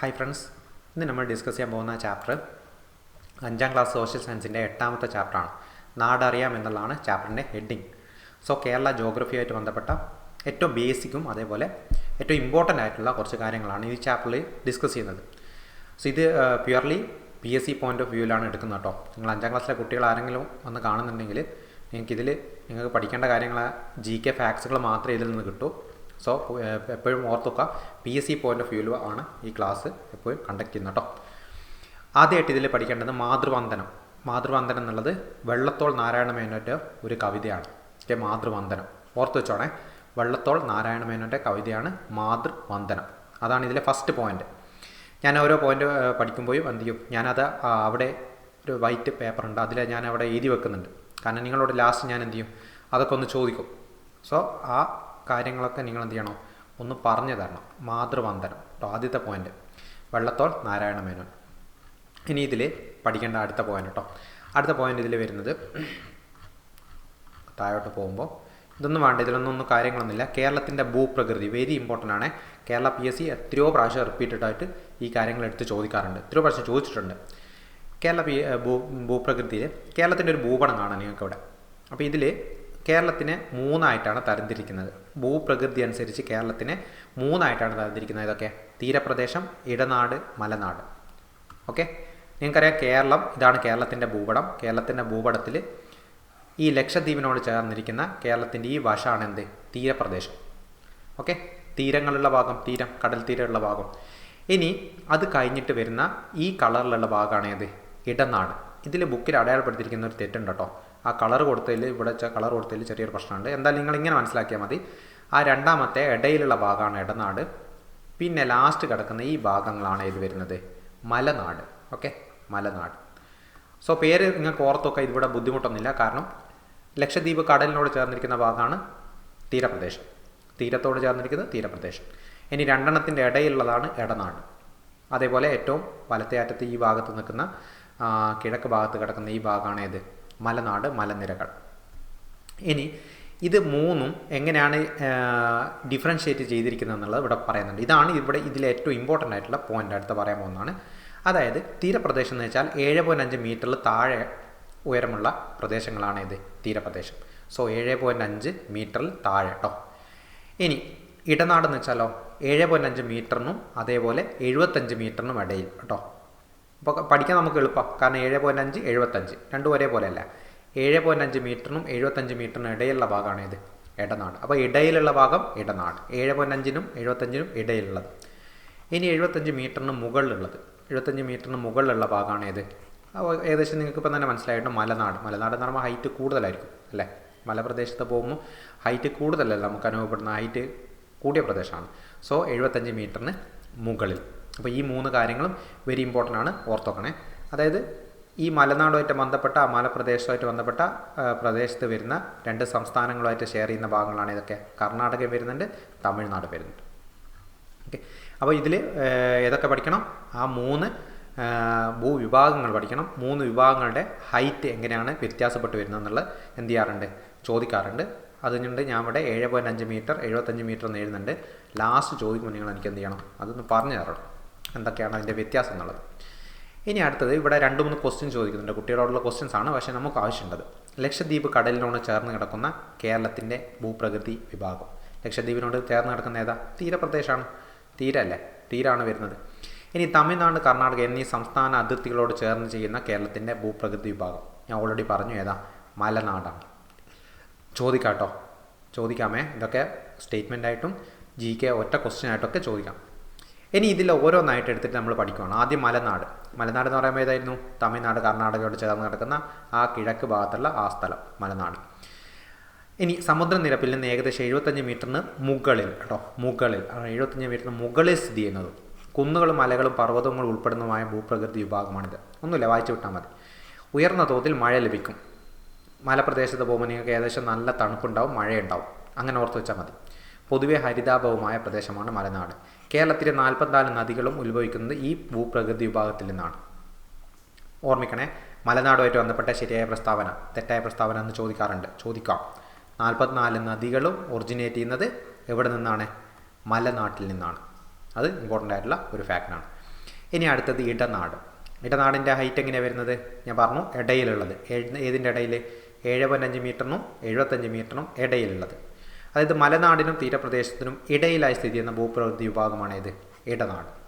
Hi friends ഇന്ന് നമ്മൾ discuss ചെയ്യാൻ പോകുന്ന ചാപ്റ്റർ അഞ്ചാം ക്ലാസ് സോഷ്യൽ സയൻസിന്റെ എട്ടാമത്തെ ചാപ്റ്ററാണ് നാടറിയാം എന്നുള്ളതാണ് ചാപ്റ്ററിന്റെ ഹെഡിങ് സോ കേരള ജോഗ്രഫിയുമായിട്ട് ബന്ധപ്പെട്ട ഏറ്റവും ബേസിക്കും അതേപോലെ ഏറ്റവും ഇമ്പോർട്ടന്റ് ആയിട്ടുള്ള കുറച്ച് കാര്യങ്ങളാണ് ഈ ചാപ്റ്ററിൽ ഡിസ്കസ് ചെയ്യുന്നത്. സോ ഇത് purely P S C point of വ്യൂവിലാണ് എടുക്കുന്നത് കേട്ടോ. നിങ്ങൾ അഞ്ചാം ക്ലാസ്സിലെ കുട്ടികൾ ആരെങ്കിലും വന്ന് കാണുന്നുണ്ടെങ്കിൽ നിങ്ങൾക്കിതിൽ നിങ്ങൾക്ക് പഠിക്കേണ്ട കാര്യങ്ങൾ ജി കെ ഫാക്സുകൾ മാത്രമേ ഇതിൽ നിന്ന് കിട്ടൂ. സോ എപ്പോഴും ഓർത്തുക P S C point of വ്യൂവിൽ ആണ് ഈ ക്ലാസ് എപ്പോഴും കണ്ടക്ട് ചെയ്യുന്നത് കേട്ടോ ആദ്യമായിട്ട് ഇതിൽ പഠിക്കേണ്ടത് മാതൃവന്ദനം. മാതൃവന്ദനം എന്നുള്ളത് വെള്ളത്തോൾ നാരായണ മേനോന്റെ ഒരു കവിതയാണ്. ഓക്കെ മാതൃവന്ദനം. ഓർത്ത് വെച്ചോണേ. വെള്ളത്തോൾ നാരായണ മേനോന്റെ കവിതയാണ് മാതൃവന്ദനം. അതാണ് ഇതിലെ ഫസ്റ്റ് പോയിന്റ് ഞാൻ ഓരോ പോയിന്റ് പഠിക്കുമ്പോഴും എന്ത് ചെയ്യും? ഞാനത് അവിടെ ഒരു വൈറ്റ് പേപ്പർ ഉണ്ട്. അതിൽ ഞാൻ അവിടെ എഴുതി വെക്കുന്നുണ്ട്. കാരണം നിങ്ങളോട് ലാസ്റ്റ് ഞാൻ എന്ത് ചെയ്യും? അതൊക്കെ ഒന്ന് ചോദിക്കും. സോ ആ കാര്യങ്ങളൊക്കെ നിങ്ങൾ എന്ത് ചെയ്യണം? ഒന്ന് പറഞ്ഞു തരണം. മാതൃവന്ദനം. കേട്ടോ ആദ്യത്തെ പോയിന്റ് വെള്ളത്തോൾ നാരായണ മേനോൻ. ഇനി ഇതിൽ പഠിക്കേണ്ട അടുത്ത പോയിന്റ് കേട്ടോ അടുത്ത പോയിന്റ് ഇതിൽ വരുന്നത് താഴോട്ട് പോകുമ്പോൾ ഇതൊന്നും വേണ്ട. ഇതിലൊന്നും ഒന്നും കാര്യങ്ങളൊന്നുമില്ല. കേരളത്തിന്റെ ഭൂപ്രകൃതി വെരി ഇമ്പോർട്ടന്റ് ആണ്. കേരള പി എസ് സി എത്രയോ പ്രാവശ്യം റിപ്പീറ്റഡ് ആയിട്ട് ഈ കാര്യങ്ങൾ എടുത്ത് ചോദിക്കാറുണ്ട്. എത്രയോ പ്രാവശ്യം ചോദിച്ചിട്ടുണ്ട്. കേരള പി ഭൂ ഭൂപ്രകൃതിയിൽ കേരളത്തിന്റെ ഒരു ഭൂപടം കാണാം നിങ്ങൾക്ക് ഇവിടെ അപ്പോൾ ഇതിൽ കേരളത്തിനെ മൂന്നായിട്ടാണ് തരംതിരിക്കുന്നത്. ഭൂപ്രകൃതി അനുസരിച്ച് കേരളത്തിനെ മൂന്നായിട്ടാണ് തരംതിരിക്കുന്നത്. ഇതൊക്കെ തീരപ്രദേശം ഇടനാട് മലനാട്. ഓക്കെ? നിങ്ങൾക്കറിയാം കേരളം ഇതാണ് കേരളത്തിന്റെ ഭൂപടം. കേരളത്തിന്റെ ഭൂപടത്തിൽ ഈ ലക്ഷദ്വീപിനോട് ചേർന്നിരിക്കുന്ന കേരളത്തിന്റെ ഈ വശമാണ് എന്ത്? തീരപ്രദേശം. ഓക്കെ? തീരങ്ങളുള്ള ഭാഗം തീരം കടൽ തീരമുള്ള ഭാഗം. ഇനി അത് കഴിഞ്ഞിട്ട് വരുന്ന ഈ കളറിലുള്ള ഭാഗമാണ് ഏത്? ഇടനാട്. ഇതിൽ ബുക്കിൽ അടയാളപ്പെടുത്തിയിരിക്കുന്ന ഒരു തെറ്റുണ്ട് കേട്ടോ ആ കളർ കൊടുത്തതിൽ ഇവിടെ കളർ കൊടുത്തതിൽ ചെറിയൊരു പ്രശ്നമുണ്ട്. എന്തായാലും നിങ്ങൾ ഇങ്ങനെ മനസ്സിലാക്കിയാൽ മതി. ആ രണ്ടാമത്തെ ഇടയിലുള്ള ഭാഗമാണ് ഇടനാട്. പിന്നെ ലാസ്റ്റ് കിടക്കുന്ന ഈ ഭാഗങ്ങളാണ് ഇത് വരുന്നത്. മലനാട്. ഓക്കെ മലനാട്. സോ പേര് നിങ്ങൾക്ക് ഓർത്തൊക്കെ ഇതിവിടെ ബുദ്ധിമുട്ടൊന്നുമില്ല. കാരണം ലക്ഷദ്വീപ് കടലിനോട് ചേർന്നിരിക്കുന്ന ഭാഗമാണ് തീരപ്രദേശം. തീരത്തോട് ചേർന്നിരിക്കുന്നത് തീരപ്രദേശം. ഇനി രണ്ടെണ്ണത്തിന്റെ ഇടയിലുള്ളതാണ് ഇടനാട്. അതേപോലെ ഏറ്റവും വലത്തെ അറ്റത്ത് ഈ ഭാഗത്ത് നിൽക്കുന്ന കിഴക്ക് ഭാഗത്ത് കിടക്കുന്ന ഈ ഭാഗമാണ് ഏത്? മലനാട് മലനിരകൾ. ഇനി ഇത് മൂന്നും എങ്ങനെയാണ് ഡിഫറൻഷ്യേറ്റ് ചെയ്തിരിക്കുന്നത് എന്നുള്ളത് ഇവിടെ പറയുന്നുണ്ട്. ഇതാണ് ഇവിടെ ഇതിലെ ഏറ്റവും ഇമ്പോർട്ടന്റ് ആയിട്ടുള്ള പോയിന്റ് അടുത്ത് പറയാൻ പോകുന്നതാണ്. അതായത് തീരപ്രദേശം എന്ന് വെച്ചാൽ ഏഴ് പോയിന്റ് അഞ്ച് മീറ്ററിൽ താഴെ ഉയരമുള്ള പ്രദേശങ്ങളാണ് ഇത് തീരപ്രദേശം. സോ ഏഴ് പോയിന്റ് അഞ്ച് മീറ്ററിൽ താഴെ കേട്ടോ ഇനി ഇടനാടെന്ന് വെച്ചാലോ ഏഴ് പോയിന്റ് അഞ്ച് മീറ്ററിനും അതേപോലെ എഴുപത്തഞ്ച് മീറ്ററിനും ഇടയിൽ കേട്ടോ അപ്പോൾ പഠിക്കാൻ നമുക്ക് എളുപ്പമാണ് കാരണം ഏഴ് പോയിന്റ് അഞ്ച് എഴുപത്തഞ്ച്. രണ്ടും ഒരേപോലെ അല്ല. ഏഴ് പോയിന്റ് അഞ്ച് മീറ്ററിനും എഴുപത്തഞ്ച് മീറ്ററിനും ഇടയിലുള്ള ഭാഗമാണ് ഇത്. ഇടനാട്. അപ്പോൾ ഇടയിലുള്ള ഭാഗം ഇടനാട്. ഏഴ് പോയിന്റ് അഞ്ചിനും എഴുപത്തഞ്ചിനും ഇടയിലുള്ളത്. ഇനി എഴുപത്തഞ്ച് മീറ്ററിന് മുകളിലുള്ളത്. എഴുപത്തഞ്ച് മീറ്ററിന് മുകളിലുള്ള ഭാഗമാണ് അപ്പോൾ ഏകദേശം നിങ്ങൾക്ക് ഇപ്പം തന്നെ മനസ്സിലായിട്ട് മലനാട്. മലനാട് എന്ന് പറയുമ്പോൾ ഹൈറ്റ് കൂടുതലായിരിക്കും അല്ലേ? മലപ്രദേശത്ത് പോകുമ്പോൾ ഹൈറ്റ് കൂടുതലല്ല. നമുക്ക് അനുഭവപ്പെടുന്ന ഹൈറ്റ് കൂടിയ പ്രദേശമാണ്. സോ എഴുപത്തഞ്ച് മീറ്ററിന് മുകളിൽ. അപ്പോൾ ഈ മൂന്ന് കാര്യങ്ങളും വെരി ഇമ്പോർട്ടന്റ് ആണ്. ഓർത്തോക്കണേ. അതായത് ഈ മലനാടുമായിട്ട് ബന്ധപ്പെട്ട മലപ്രദേശവുമായിട്ട് ബന്ധപ്പെട്ട പ്രദേശത്ത് വരുന്ന രണ്ട് സംസ്ഥാനങ്ങളുമായിട്ട് ഷെയർ ചെയ്യുന്ന ഭാഗങ്ങളാണ് ഇതൊക്കെ. കർണാടക വരുന്നുണ്ട് തമിഴ്നാട് വരുന്നുണ്ട്. ഓക്കെ അപ്പോൾ ഇതിൽ ഏതൊക്കെ പഠിക്കണം? ആ മൂന്ന് ഭൂവിഭാഗങ്ങൾ പഠിക്കണം. മൂന്ന് വിഭാഗങ്ങളുടെ ഹൈറ്റ് എങ്ങനെയാണ് വ്യത്യാസപ്പെട്ട് വരുന്നത് എന്നുള്ളത് എന്ത് ചെയ്യാറുണ്ട്? ചോദിക്കാറുണ്ട്. അതുകൊണ്ട് ഞാൻ ഇവിടെ ഏഴ് പോയിന്റ് അഞ്ച് മീറ്റർ എഴുപത്തഞ്ച് മീറ്റർ എന്ന് എഴുതുന്നുണ്ട്. ലാസ്റ്റ് ചോദിക്കുമ്പോൾ നിങ്ങൾ എനിക്ക് എന്ത് ചെയ്യണം? അതൊന്ന് പറഞ്ഞു തരണം. എന്തൊക്കെയാണ് അതിന്റെ വ്യത്യാസം എന്നുള്ളത് ഇനി അടുത്തത് ഇവിടെ രണ്ട് മൂന്ന് ക്വസ്റ്റ്യൻ ചോദിക്കുന്നുണ്ട്. കുട്ടികളോടുള്ള ക്വസ്റ്റ്യൻസ് ആണ്. പക്ഷേ നമുക്ക് ആവശ്യമുണ്ടത്. ലക്ഷദ്വീപ് കടലിനോട് ചേർന്ന് കിടക്കുന്ന കേരളത്തിന്റെ ഭൂപ്രകൃതി വിഭാഗം. ലക്ഷദ്വീപിനോട് ചേർന്ന് കിടക്കുന്ന ഏതാ? തീരപ്രദേശമാണ് തീരല്ലേ? തീരാണ് വരുന്നത്. ഇനി തമിഴ്നാട് കർണാടക എന്നീ സംസ്ഥാന അതിർത്തികളോട് ചേർന്ന് ചെയ്യുന്ന കേരളത്തിന്റെ ഭൂപ്രകൃതി വിഭാഗം. ഞാൻ ഓൾറെഡി പറഞ്ഞു ഏതാ? മലനാടാണ്. ചോദിക്കാട്ടോ ചോദിക്കാമേ. ഇതൊക്കെ സ്റ്റേറ്റ്മെന്റ് ആയിട്ടും ജി കെ ഒറ്റ ക്വസ്റ്റ്യൻ ആയിട്ടൊക്കെ ചോദിക്കാം. ഇനി ഇതിൽ ഓരോന്നായിട്ട് എടുത്തിട്ട് നമ്മൾ പഠിക്കുകയാണ് ആദ്യം മലനാട്. മലനാട് എന്ന് പറയുമ്പോൾ ഏതായിരുന്നു? തമിഴ്നാട് കർണാടകയോട് ചേർന്ന് കിടക്കുന്ന ആ കിഴക്ക് ഭാഗത്തുള്ള ആ സ്ഥലം മലനാട്. ഇനി സമുദ്രനിരപ്പിൽ നിന്ന് ഏകദേശം എഴുപത്തഞ്ച് മീറ്ററിന് മുകളിൽ കേട്ടോ മുകളിൽ. എഴുപത്തഞ്ച് മീറ്ററിന് മുകളിൽ സ്ഥിതി ചെയ്യുന്നത്. കുന്നുകളും മലകളും പർവതങ്ങളും ഉൾപ്പെടുന്നതുമായ ഭൂപ്രകൃതി വിഭാഗമാണിത്. ഒന്നുമില്ല വായിച്ചു വിട്ടാൽ മതി. ഉയർന്ന തോതിൽ മഴ ലഭിക്കും. മലപ്രദേശത്ത് പോകുമ്പോൾ നിങ്ങൾക്ക് ഏകദേശം നല്ല തണുപ്പുണ്ടാവും മഴയുണ്ടാവും. അങ്ങനെ ഓർത്ത് വെച്ചാൽ മതി. പൊതുവെ ഹരിതാഭവുമായ പ്രദേശമാണ് മലനാട്. കേരളത്തിലെ നാൽപ്പത്തിനാല് നദികളും ഉത്ഭവിക്കുന്നത് ഈ ഭൂപ്രകൃതി വിഭാഗത്തിൽ നിന്നാണ്. ഓർമ്മിക്കണേ മലനാടുമായിട്ട് ബന്ധപ്പെട്ട ശരിയായ പ്രസ്താവന തെറ്റായ പ്രസ്താവന എന്ന് ചോദിക്കാറുണ്ട്. ചോദിക്കാം. നാൽപ്പത്തിനാല് നദികളും ഒറിജിനേറ്റ് ചെയ്യുന്നത് എവിടെ നിന്നാണ്? മലനാട്ടിൽ നിന്നാണ്. അത് ഇമ്പോർട്ടന്റ് ആയിട്ടുള്ള ഒരു ഫാക്റ്റാണ് ഇനി അടുത്തത് ഇടനാട്. ഇടനാടിന്റെ ഹൈറ്റ് എങ്ങനെയാണ് വരുന്നത്? ഞാൻ പറഞ്ഞു ഇടയിലുള്ളത്. ഏതിന്റെ ഇടയിൽ ഏഴ് പോയിന്റ് അഞ്ച് മീറ്ററിനും എഴുപത്തഞ്ച് മീറ്ററിനും ഇടയിലുള്ളത്. അതായത് മലനാടിനും തീരപ്രദേശത്തിനും ഇടയിലായി സ്ഥിതി ചെയ്യുന്ന ഭൂപ്രകൃതി വിഭാഗമാണ് ഇത് ഇടനാട്.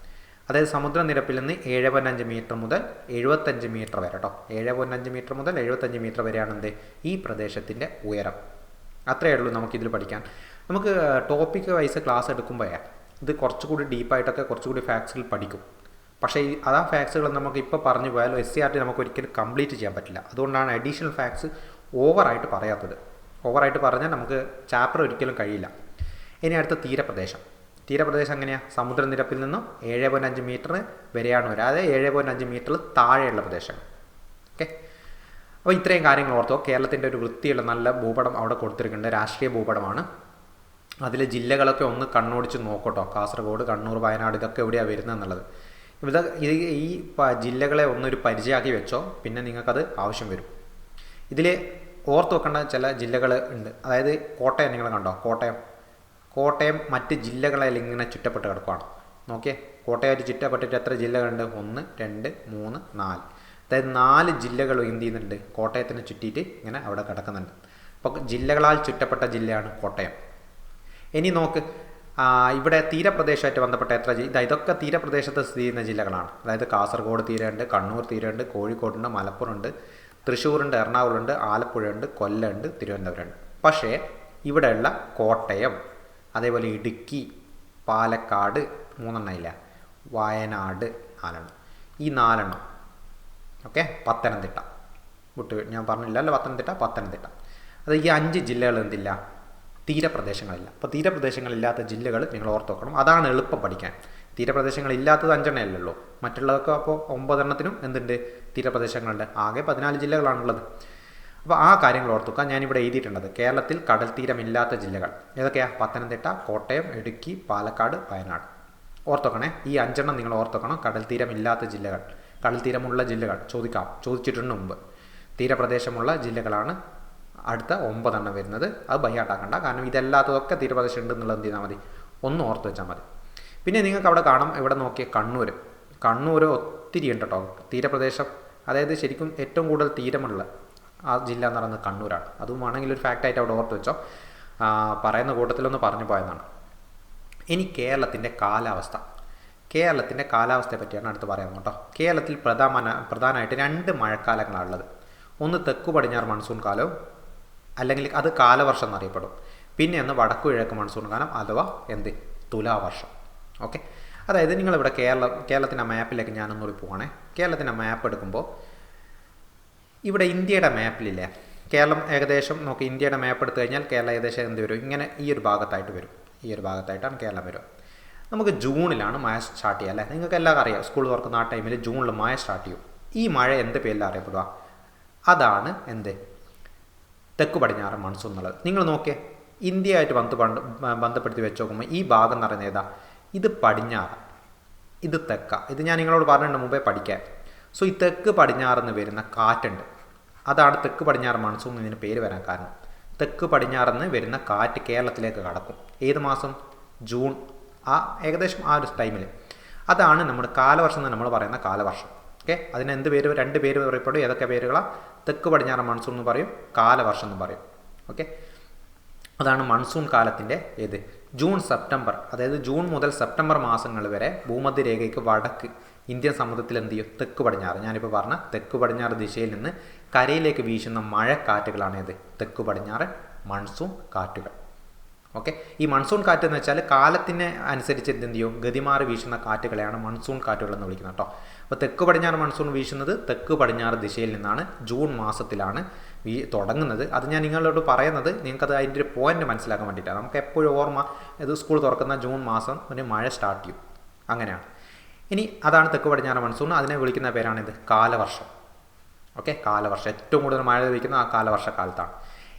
അതായത് സമുദ്രനിരപ്പിൽ നിന്ന് ഏഴ് പോയിന്റ് മീറ്റർ മുതൽ എഴുപത്തഞ്ച് മീറ്റർ വരെ കേട്ടോ ഏഴ് പോയിന്റ് മീറ്റർ മുതൽ എഴുപത്തഞ്ച് മീറ്റർ വരെയാണ് എന്ത്? ഈ പ്രദേശത്തിന്റെ ഉയരം. അത്രയേ ഉള്ളൂ നമുക്കിതിൽ പഠിക്കാൻ. നമുക്ക് ടോപ്പിക് വൈസ് ക്ലാസ് എടുക്കുമ്പോഴേ ഇത് കുറച്ചുകൂടി ഡീപ്പായിട്ടൊക്കെ കുറച്ചുകൂടി ഫാക്ട്സുകൾ പഠിക്കും. പക്ഷേ ഈ ആ ഫാക്ട്സുകൾ നമുക്ക് ഇപ്പോൾ പറഞ്ഞു പോയാലും എസ് സി ആർ ടി നമുക്ക് ഒരിക്കലും കംപ്ലീറ്റ് ചെയ്യാൻ പറ്റില്ല. അതുകൊണ്ടാണ് അഡീഷണൽ ഫാക്ട്സ് ഓവറായിട്ട് പറയാത്തത്. ഓവറായിട്ട് പറഞ്ഞാൽ നമുക്ക് ചാപ്റ്റർ ഒരിക്കലും കഴിയില്ല. ഇനി അടുത്ത തീരപ്രദേശം. തീരപ്രദേശം എങ്ങനെയാണ് സമുദ്രനിരപ്പിൽ നിന്നും ഏഴ് പോയിന്റ് അഞ്ച് മീറ്റർ വരെയാണ് വരിക. അതായത് ഏഴ് പോയിന്റ് അഞ്ച് മീറ്ററിൽ താഴെയുള്ള പ്രദേശങ്ങൾ ഓക്കെ അപ്പോൾ ഇത്രയും കാര്യങ്ങൾ ഓർത്തോ. കേരളത്തിന്റെ ഒരു വൃത്തിയുള്ള നല്ല ഭൂപടം അവിടെ കൊടുത്തിരിക്കുന്നുണ്ട്. രാഷ്ട്രീയ ഭൂപടമാണ്. അതിലെ ജില്ലകളൊക്കെ ഒന്ന് കണ്ണോടിച്ച് നോക്കട്ടോ. കാസർഗോഡ് കണ്ണൂർ വയനാട് ഇതൊക്കെ എവിടെയാണ് വരുന്നത് എന്നുള്ളത്. ഇത് ഈ ജില്ലകളെ ഒന്നൊരു പരിചയമാക്കി വെച്ചോ. പിന്നെ നിങ്ങൾക്കത് ആവശ്യം വരും. ഇതിൽ ഓർത്ത് വെക്കേണ്ട ചില ജില്ലകൾ ഉണ്ട്. അതായത് കോട്ടയം നിങ്ങൾ കണ്ടോ? കോട്ടയം. കോട്ടയം മറ്റ് ജില്ലകളിൽ ഇങ്ങനെ ചുറ്റപ്പെട്ട് കിടക്കുകയാണ് നോക്കിയേ കോട്ടയമായിട്ട് ചുറ്റപ്പെട്ടിട്ട് എത്ര ജില്ലകളുണ്ട്? ഒന്ന് രണ്ട് മൂന്ന് നാല്. അതായത് നാല് ജില്ലകൾ എന്ത് ചെയ്യുന്നുണ്ട്? കോട്ടയത്തിന് ചുറ്റിയിട്ട് ഇങ്ങനെ അവിടെ കിടക്കുന്നുണ്ട്. അപ്പോൾ ജില്ലകളാൽ ചുറ്റപ്പെട്ട ജില്ലയാണ് കോട്ടയം. ഇനി നോക്ക് ഇവിടെ തീരപ്രദേശമായിട്ട് ബന്ധപ്പെട്ട എത്ര ഇതാ ഇതൊക്കെ തീരപ്രദേശത്ത് സ്ഥിതി ചെയ്യുന്ന ജില്ലകളാണ്. അതായത് കാസർഗോഡ് തീരമുണ്ട് കണ്ണൂർ തീരമുണ്ട് കോഴിക്കോടുണ്ട് മലപ്പുറമുണ്ട്. തൃശ്ശൂരുണ്ട് എറണാകുളമുണ്ട് ആലപ്പുഴയുണ്ട് കൊല്ലമുണ്ട് തിരുവനന്തപുരമുണ്ട്. പക്ഷേ ഇവിടെയുള്ള കോട്ടയം അതേപോലെ ഇടുക്കി പാലക്കാട് മൂന്നെണ്ണം ഇല്ല വയനാട് നാലെണ്ണം. ഈ നാലെണ്ണം ഓക്കെ പത്തനംതിട്ട. വിട്ടു ഞാൻ പറഞ്ഞില്ലല്ലോ പത്തനംതിട്ട പത്തനംതിട്ട. അത് ഈ അഞ്ച് ജില്ലകൾ എന്തില്ല? തീരപ്രദേശങ്ങളില്ല. അപ്പോൾ തീരപ്രദേശങ്ങളില്ലാത്ത ജില്ലകൾ നിങ്ങൾ ഓർത്ത് വെക്കണം. അതാണ് എളുപ്പം പഠിക്കാൻ. തീരപ്രദേശങ്ങളില്ലാത്തത് അഞ്ചെണ്ണേ അല്ലല്ലോ മറ്റുള്ളതൊക്കെ അപ്പോൾ ഒമ്പതെണ്ണത്തിനും എന്തുണ്ട്? തീരപ്രദേശങ്ങളുണ്ട് ആകെ പതിനാല് ജില്ലകളാണുള്ളത്. അപ്പോൾ ആ കാര്യങ്ങൾ ഓർത്തുക ഞാനിവിടെ എഴുതിയിട്ടുള്ളത്. കേരളത്തിൽ കടൽ തീരമില്ലാത്ത ജില്ലകൾ. ഏതൊക്കെയാണ് പത്തനംതിട്ട കോട്ടയം ഇടുക്കി പാലക്കാട് വയനാട്. ഓർത്തോക്കണേ. ഈ അഞ്ചെണ്ണം നിങ്ങൾ ഓർത്തോക്കണം. കടൽ തീരമില്ലാത്ത ജില്ലകൾ. കടൽ തീരമുള്ള ജില്ലകൾ. ചോദിക്കാം. ചോദിച്ചിട്ടുണ്ട് മുമ്പ്. തീരപ്രദേശമുള്ള ജില്ലകളാണ് അടുത്ത ഒമ്പതെണ്ണം വരുന്നത്. അത് ബയ്യാട്ടാക്കണ്ട കാരണം ഇതല്ലാത്തതൊക്കെ തീരപ്രദേശം ഉണ്ട് എന്നുള്ളത് എന്ത് ചെയ്താൽ മതി? ഒന്ന് ഓർത്ത് വെച്ചാൽ മതി. പിന്നെ നിങ്ങൾക്ക് അവിടെ കാണാം ഇവിടെ നോക്കിയ കണ്ണൂർ കണ്ണൂർ ഒത്തിരി ഉണ്ട് കേട്ടോ തീരപ്രദേശം അതായത് ശരിക്കും ഏറ്റവും കൂടുതൽ തീരമുള്ള ആ ജില്ല എന്ന് പറയുന്നത് കണ്ണൂരാണ്. അതും വേണമെങ്കിൽ ഒരു ഫാക്റ്റായിട്ട് അവിടെ ഓർത്ത് വെച്ചോ. പറയുന്ന കൂട്ടത്തിലൊന്ന് പറഞ്ഞു പോയെന്നാണ്. ഇനി കേരളത്തിന്റെ കാലാവസ്ഥ. കേരളത്തിന്റെ കാലാവസ്ഥയെ പറ്റിയാണ് അടുത്ത് പറയാൻ കേട്ടോ കേരളത്തിൽ പ്രധാന പ്രധാനമായിട്ട് രണ്ട് മഴക്കാലങ്ങളാണ് ഉള്ളത് ഒന്ന് തെക്കു പടിഞ്ഞാറ് മൺസൂൺ കാലവും അല്ലെങ്കിൽ അത് കാലവർഷം എന്നറിയപ്പെടും. പിന്നെ ഒന്ന് വടക്കു കിഴക്ക് മൺസൂൺ കാലം അഥവാ എന്ത്? തുലാവർഷം. ഓക്കെ. അതായത് നിങ്ങളിവിടെ കേരളം കേരളത്തിന്റെ മാപ്പിലേക്ക് ഞാനൊന്നുകൂടി പോവാണേ. കേരളത്തിന്റെ മാപ്പ് എടുക്കുമ്പോൾ ഇവിടെ ഇന്ത്യയുടെ മാപ്പിലില്ലേ? കേരളം ഏകദേശം നോക്കി ഇന്ത്യയുടെ മാപ്പ് എടുത്തു കഴിഞ്ഞാൽ കേരളം ഏകദേശം എന്ത് വരും? ഇങ്ങനെ ഈ ഒരു ഭാഗത്തായിട്ട് വരും. ഈ ഒരു ഭാഗത്തായിട്ടാണ് കേരളം വരും നമുക്ക് ജൂണിലാണ് മഴ സ്റ്റാർട്ട് ചെയ്യുക അല്ലേ? നിങ്ങൾക്ക് എല്ലാവർക്കും അറിയാം സ്കൂൾ തുറക്കുന്ന ആ ടൈമിൽ ജൂണിൽ മഴ സ്റ്റാർട്ട് ചെയ്യും. ഈ മഴ എന്ത് പേരിൽ അറിയപ്പെടുക? അതാണ് എന്ത്? തെക്ക് പടിഞ്ഞാറ് മൺസൂൺ എന്നുള്ളത്. നിങ്ങൾ നോക്കിയേ ഇന്ത്യയായിട്ട് ബന്ധ ബന്ധ- ബന്ധപ്പെടുത്തി വെച്ച് നോക്കുമ്പോൾ ഈ ഭാഗം പറയുന്നത് ഏതാ? ഇത് പടിഞ്ഞാറ് ഇത് തെക്ക. ഇത് ഞാൻ നിങ്ങളോട് പറഞ്ഞിട്ടുണ്ട് മുമ്പേ പഠിക്കാൻ. സോ ഈ തെക്ക് പടിഞ്ഞാറെന്ന് വരുന്ന കാറ്റുണ്ട്. അതാണ് തെക്ക് പടിഞ്ഞാറ് മൺസൂൺ ഇതിന് പേര് വരാൻ കാരണം. തെക്ക് പടിഞ്ഞാറെന്ന് വരുന്ന കാറ്റ് കേരളത്തിലേക്ക് കടക്കും. ഏത് മാസം? ജൂൺ. ആ ഏകദേശം ആ ഒരു ടൈമിൽ അതാണ് നമ്മുടെ കാലവർഷം എന്ന് നമ്മൾ പറയുന്ന കാലവർഷം. ഓക്കെ അതിന് എന്ത് പേര് രണ്ട് പേര് പറയപ്പെടും. ഏതൊക്കെ പേരുകളാണ് തെക്ക് പടിഞ്ഞാറ് മൺസൂൺ എന്ന് പറയും കാലവർഷം എന്ന് പറയും. ഓക്കെ അതാണ് മൺസൂൺ കാലത്തിന്റെ ഏത് ജൂൺ സെപ്റ്റംബർ അതായത് ജൂൺ മുതൽ സെപ്റ്റംബർ മാസങ്ങൾ വരെ ഭൂമധ്യരേഖയ്ക്ക് വടക്ക് ഇന്ത്യൻ സമുദ്രത്തിൽ എന്ത് ചെയ്യും? തെക്ക് പടിഞ്ഞാറ്. ഞാനിപ്പോൾ പറഞ്ഞ തെക്ക് പടിഞ്ഞാറ് ദിശയിൽ നിന്ന് കരയിലേക്ക് വീശുന്ന മഴക്കാറ്റുകളാണ് ഏത്? തെക്ക് പടിഞ്ഞാറ് മൺസൂൺ കാറ്റുകൾ. ഓക്കെ? ഈ മൺസൂൺ കാറ്റ് എന്ന് വെച്ചാൽ കാലത്തിന് അനുസരിച്ച് എന്ത് ചെയ്യും? ഗതിമാറി വീശുന്ന കാറ്റുകളെയാണ് മൺസൂൺ കാറ്റുകൾ എന്ന് വിളിക്കുന്നത് കേട്ടോ. അപ്പോൾ തെക്ക് പടിഞ്ഞാറ് മൺസൂൺ വീശുന്നത് തെക്ക് പടിഞ്ഞാറ് ദിശയിൽ നിന്നാണ്. ജൂൺ മാസത്തിലാണ്. വീ തുടങ്ങുന്നത്. അത് ഞാൻ നിങ്ങളോട് പറയുന്നത് നിങ്ങൾക്കത് അതിന്റെ ഒരു പോയിന്റ് മനസ്സിലാക്കാൻ വേണ്ടിയിട്ടാണ്. നമുക്ക് എപ്പോഴും ഓർമ്മ ഇത് സ്കൂൾ തുറക്കുന്ന ജൂൺ മാസം ഒരു മഴ സ്റ്റാർട്ട് ചെയ്യും. അങ്ങനെയാണ്. ഇനി അതാണ് തെക്ക് പടിഞ്ഞാറ് മൺസൂൺ അതിനെ വിളിക്കുന്ന പേരാണിത് കാലവർഷം. ഓക്കെ കാലവർഷം. ഏറ്റവും കൂടുതൽ മഴ ലഭിക്കുന്ന ആ കാലവർഷ കാലത്താണ്